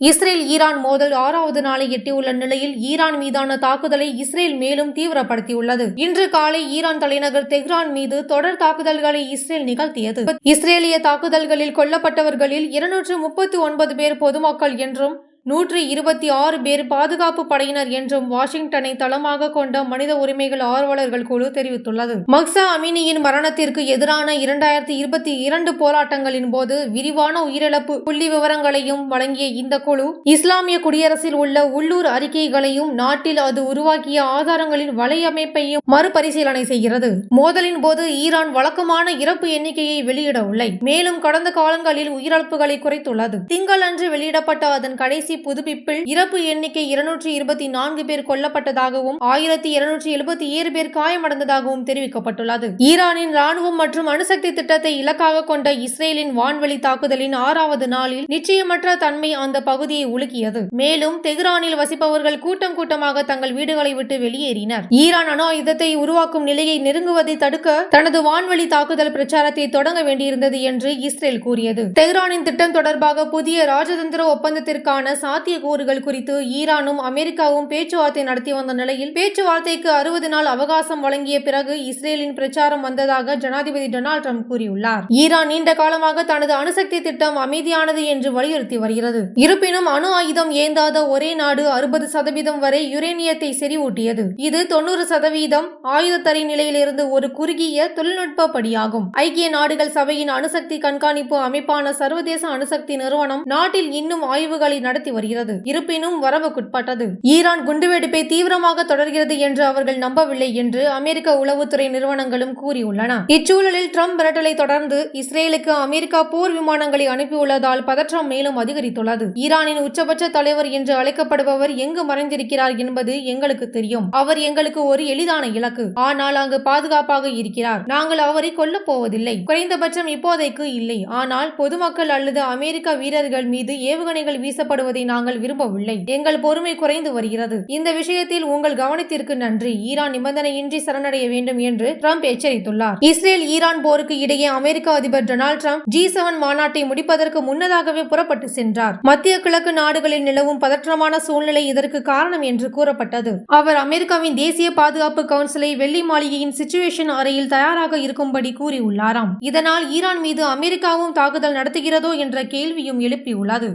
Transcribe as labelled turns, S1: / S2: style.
S1: Israel Iran மோதல் ஆறாவது நாளை எட்டியுள்ள நிலையில் ஈரான் மீதான தாக்குதலை இஸ்ரேல் மேலும் தீவிரப்படுத்தியுள்ளது. இன்று காலை ஈரான் தலைநகர் தெஹ்ரான் மீது தொடர் தாக்குதல்களை இஸ்ரேல் நிகழ்த்தியது. இஸ்ரேலிய தாக்குதல்களில் கொல்லப்பட்டவர்களில் இருநூற்று முப்பத்தி ஒன்பது பேர் பொதுமக்கள் என்றும் நூற்றி இருபத்தி ஆறு பேர் பாதுகாப்பு படையினர் என்றும் வாஷிங்டனை தளமாக கொண்ட மனித உரிமைகள் ஆர்வலர்கள் குழு தெரிவித்துள்ளது. மக்சா அமினியின் மரணத்திற்கு எதிரான இரண்டாயிரத்தி இருபத்தி இரண்டு போராட்டங்களின் போது விரிவான உயிரிழப்பு புள்ளி விவரங்களையும் வழங்கிய இந்த குழு இஸ்லாமிய குடியரசில் உள்ள உள்ளூர் அறிக்கைகளையும் நாட்டில் அது உருவாக்கிய ஆதாரங்களின் வலையமைப்பையும் மறுபரிசீலனை செய்கிறது. மோதலின் போது ஈரான் வழக்கமான இறப்பு எண்ணிக்கையை வெளியிடவில்லை. மேலும் கடந்த காலங்களில் உயிரிழப்புகளை குறைத்துள்ளது. திங்களன்று வெளியிடப்பட்ட அதன் கடைசி புதுப்பிப்பில் இறப்பு எண்ணிக்கை இருநூற்றி இருபத்தி நான்கு பேர் கொல்லப்பட்டதாகவும் ஆயிரத்தி இருநூற்றி எழுபத்தி ஏழு பேர் காயமடைந்ததாகவும் தெரிவிக்கப்பட்டுள்ளது. ஈரானின் ராணுவம் மற்றும் அணுசக்தி திட்டத்தை இலக்காக கொண்ட இஸ்ரேலின் வான்வெளி தாக்குதலின் ஆறாவது நாளில் நிச்சயமற்ற தன்மை அந்த பகுதியை உலுக்கியது. மேலும் தெஹ்ரானில் வசிப்பவர்கள் கூட்டம் கூட்டமாக தங்கள் வீடுகளை விட்டு வெளியேறினர். ஈரான் அணு ஆயுதத்தை உருவாக்கும் நிலையை நெருங்குவதை தடுக்க தனது வான்வெளி தாக்குதல் பிரச்சாரத்தை தொடங்க வேண்டியிருந்தது என்று இஸ்ரேல் கூறியது. தெஹ்ரானின் திட்டம் தொடர்பாக புதிய ராஜதந்திர ஒப்பந்தத்திற்கான சாத்தியக்கூறுகள் குறித்து ஈரானும் அமெரிக்காவும் பேச்சுவார்த்தை நடத்தி வந்த நிலையில் பேச்சுவார்த்தைக்கு அறுபது நாள் அவகாசம் வழங்கிய பிறகு இஸ்ரேலின் பிரச்சாரம் வந்ததாக ஜனாதிபதி டொனால்ட் ட்ரம்ப் கூறியுள்ளார். ஈரான் நீண்ட காலமாக தனது அணுசக்தி திட்டம் அமைதியானது என்று வலியுறுத்தி வருகிறது. இருப்பினும் அணு ஆயுதம் ஏந்தாத ஒரே நாடு அறுபது சதவீதம் வரை யுரேனியத்தை செறிவூட்டியது. இது தொண்ணூறு சதவீதம் ஆயுதத்தறி நிலையிலிருந்து ஒரு குறுகிய தொழில்நுட்ப படியாகும். ஐக்கிய நாடுகள் சபையின் அணுசக்தி கண்காணிப்பு அமைப்பான சர்வதேச அணுசக்தி நிறுவனம் நாட்டில் இன்னும் ஆய்வுகளை நடத்தி வருகிறது. இருப்பினும் வரவுக்குட்பட்டது. ஈரான் குண்டுவெடிப்பை தீவிரமாக தொடர்கிறது என்று அவர்கள் நம்பவில்லை என்று அமெரிக்க உளவுத்துறை நிறுவனங்களும் கூறியுள்ளன. இச்சூழலில் ட்ரம்ப் மிரட்டலை தொடர்ந்து இஸ்ரேலுக்கு அமெரிக்கா போர் விமானங்களை அனுப்பியுள்ளதால் பதற்றம் மேலும் அதிகரித்துள்ளது. ஈரானின் உச்சபட்ச தலைவர் என்று அழைக்கப்படுபவர் எங்கு மறைந்திருக்கிறார் என்பது எங்களுக்கு தெரியும். அவர் எங்களுக்கு ஒரு எளிதான இலக்கு. ஆனால் அங்கு பாதுகாப்பாக இருக்கிறார். நாங்கள் அவரை கொல்லப் போவதில்லை. குறைந்தபட்சம் இப்போதைக்கு இல்லை. ஆனால் பொதுமக்கள் அல்லது அமெரிக்க வீரர்கள் மீது ஏவுகணைகள் வீசப்படுவதை நாங்கள் விரும்பவில்லை. எங்கள் பொறுமை குறைந்து வருகிறது. இந்த விஷயத்தில் உங்கள் கவனத்திற்கு நன்றி. ஈரான் நிபந்தனையின்றி சரணடைய வேண்டும் என்று ட்ரம்ப் எச்சரித்துள்ளார். இஸ்ரேல் ஈரான் போருக்கு இடையே அமெரிக்க அதிபர் டொனால்ட் ட்ரம்ப் ஜி செவன் மாநாட்டை முடிப்பதற்கு முன்னதாகவே புறப்பட்டு சென்றார். மத்திய கிழக்கு நாடுகளில் நிலவும் பதற்றமான சூழ்நிலை இதற்கு காரணம் என்று கூறப்பட்டது. அவர் அமெரிக்காவின் தேசிய பாதுகாப்பு கவுன்சிலை வெள்ளி மாளிகையின் சிச்சுவேஷன் அறையில் தயாராக இருக்கும்படி கூறியுள்ளாராம். இதனால் ஈரான் மீது அமெரிக்காவும் தாக்குதல் நடத்துகிறதோ என்ற கேள்வியும் எழுப்பியுள்ளது.